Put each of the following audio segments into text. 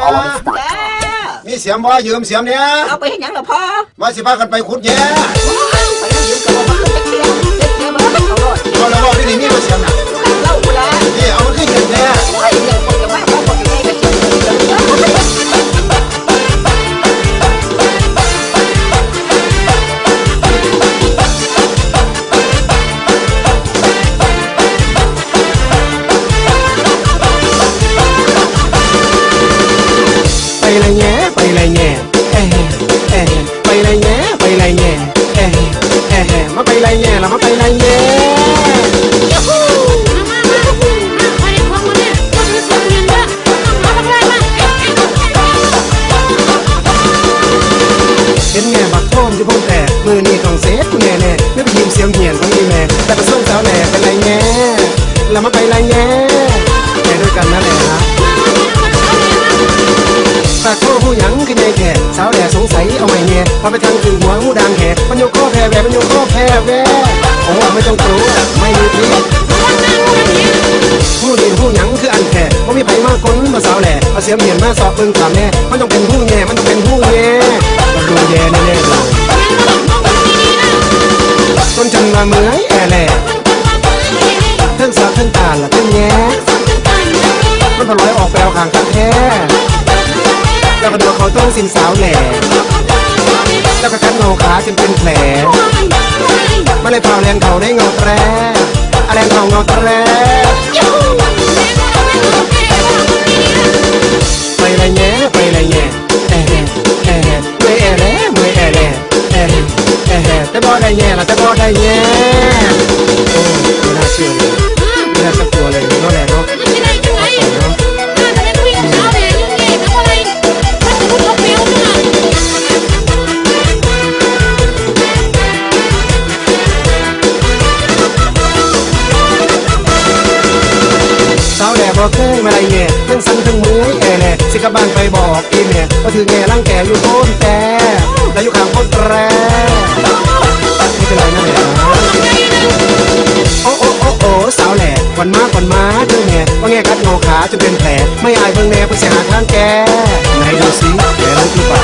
เอาอันนี้สตาร์จ้ามีเสียมบ่ยืมเสียมเนี่ยเอาไปให้หยังล่ะพ่อว่าสิพากันไปขุดแย่ ไปยืมกับว่ามั เลยแง่ไปเลยแง่เอ้เอ้มาไปเลยแง่ละมาไปเลยแง่เห็นแง่บักโทมจะพ้นแต่มือนี่ต้องเซฟกูแน่แน่ไม่ไปยิมเสียงเหียนของอีแม่แต่ไปส่งสาวแหล่ไปเลยแง่ละมาไปเลยแง่ไปด้วยกันนั่นแหละนะตาโทผู้หยังคือไงแค่สาวแหล่สงสัยเอาไม่แง่พอไปทางคือหั แหวมันโยกข้อแพ้แหวโอ้ไม่ต้องกลัวไม่มีพิษผู้เรียนผู้หยังคืออันแท้ว่ามีไผมากคนมาสาวแหล่เอาเสียมเหียนมาสอบเบิ่งถามแน่มันต้องเป็นผู้แง่มันต้องเป็นผู้แง่มันดูแย่แน่ๆเลยต้นจันมาเมือยแอแหล่ทั้งสาวทั้งตาละทั้งแง่มันพลอยออกแปลวขางกันแท้แล้วก็โดนเขาต้องสินสาวแหล่ แล้วก็ทันเงาขาจนเป็นแผลมาเลยเผาแรงเขาได้เงาแตรอะไรเงาเงาแตรไปเลยแย่ไปเลยแย่เอ๊ะเอ๊ะเมื่อแอ่แล้เมื่อยแอ่แล้เอ๊ะเอ๊ะแต่บ่ได้แง่ละแต่บ่ได้แง่ เคยมาได้แง่ทั้งสั่นทั้งเมื่อยแอ่แหล่สิกลับบ้านไปบอกอีแม่ว่าถือแง่ร่างแก่อยู่โคนแต่แล้วอยู่ข้างโคนแตรไม่เป็นไรนะแหละโอ้โอ้โอ้โอ้สาวแหล่ก่อนมาก่อนมาเธอแง่ว่าแง่กัดงอขาจนเป็นแผลไม่อายเบิ่งแน่เพื่อเสียหาทางแกไหนดูสิแผลลึกหรือเปล่า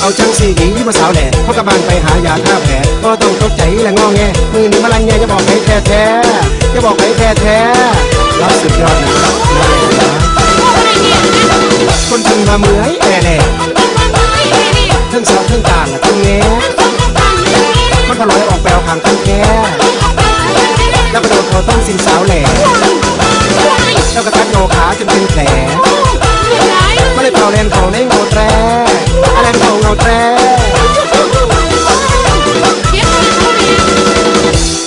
เอาจังสีดีมาสาวแหล่พราะกระบานไปหายาท่าแผลก็ต้องตกใจและงอแงมือนี้มาลังแงจะบอกให้แท้แท้จะบอกให้แท้แท้ รับสุดยอดนะครับนะคนทำมาเมือยแอ่แหล่ทั้งสาวทั้งต่าและทั้งแงมันพลอยออกแปลวขางทั้งแค่แล้วก็โดนเขาต้องสินสาวแหล่แล้วก็ตัดโงขาจนเป็นแผลไม่ได้เป่าแรงของในเงาแตรอะไรเงาเงาแตรไปเลยแง่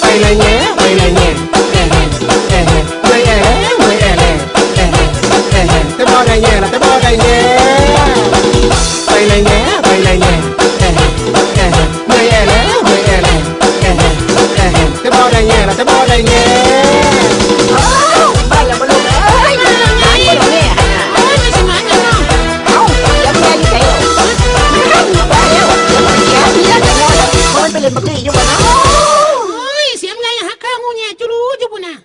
ไปเลยแง่ จะบ่ได้แง่ละจะบ่ได้แง่บ้านเราบ่ลอ้ยมันยังไงบ้านบ่ลงแง่เอ้ยมันสิมาจัน้องเอ้ายังไงอยู่ไสมันบ้าแล้วเสียเสียจังน้อยมันไปเล่นบักกี้อยู่บนะโอ้ยเสียงฮ้างจุรู้ยบ่นะ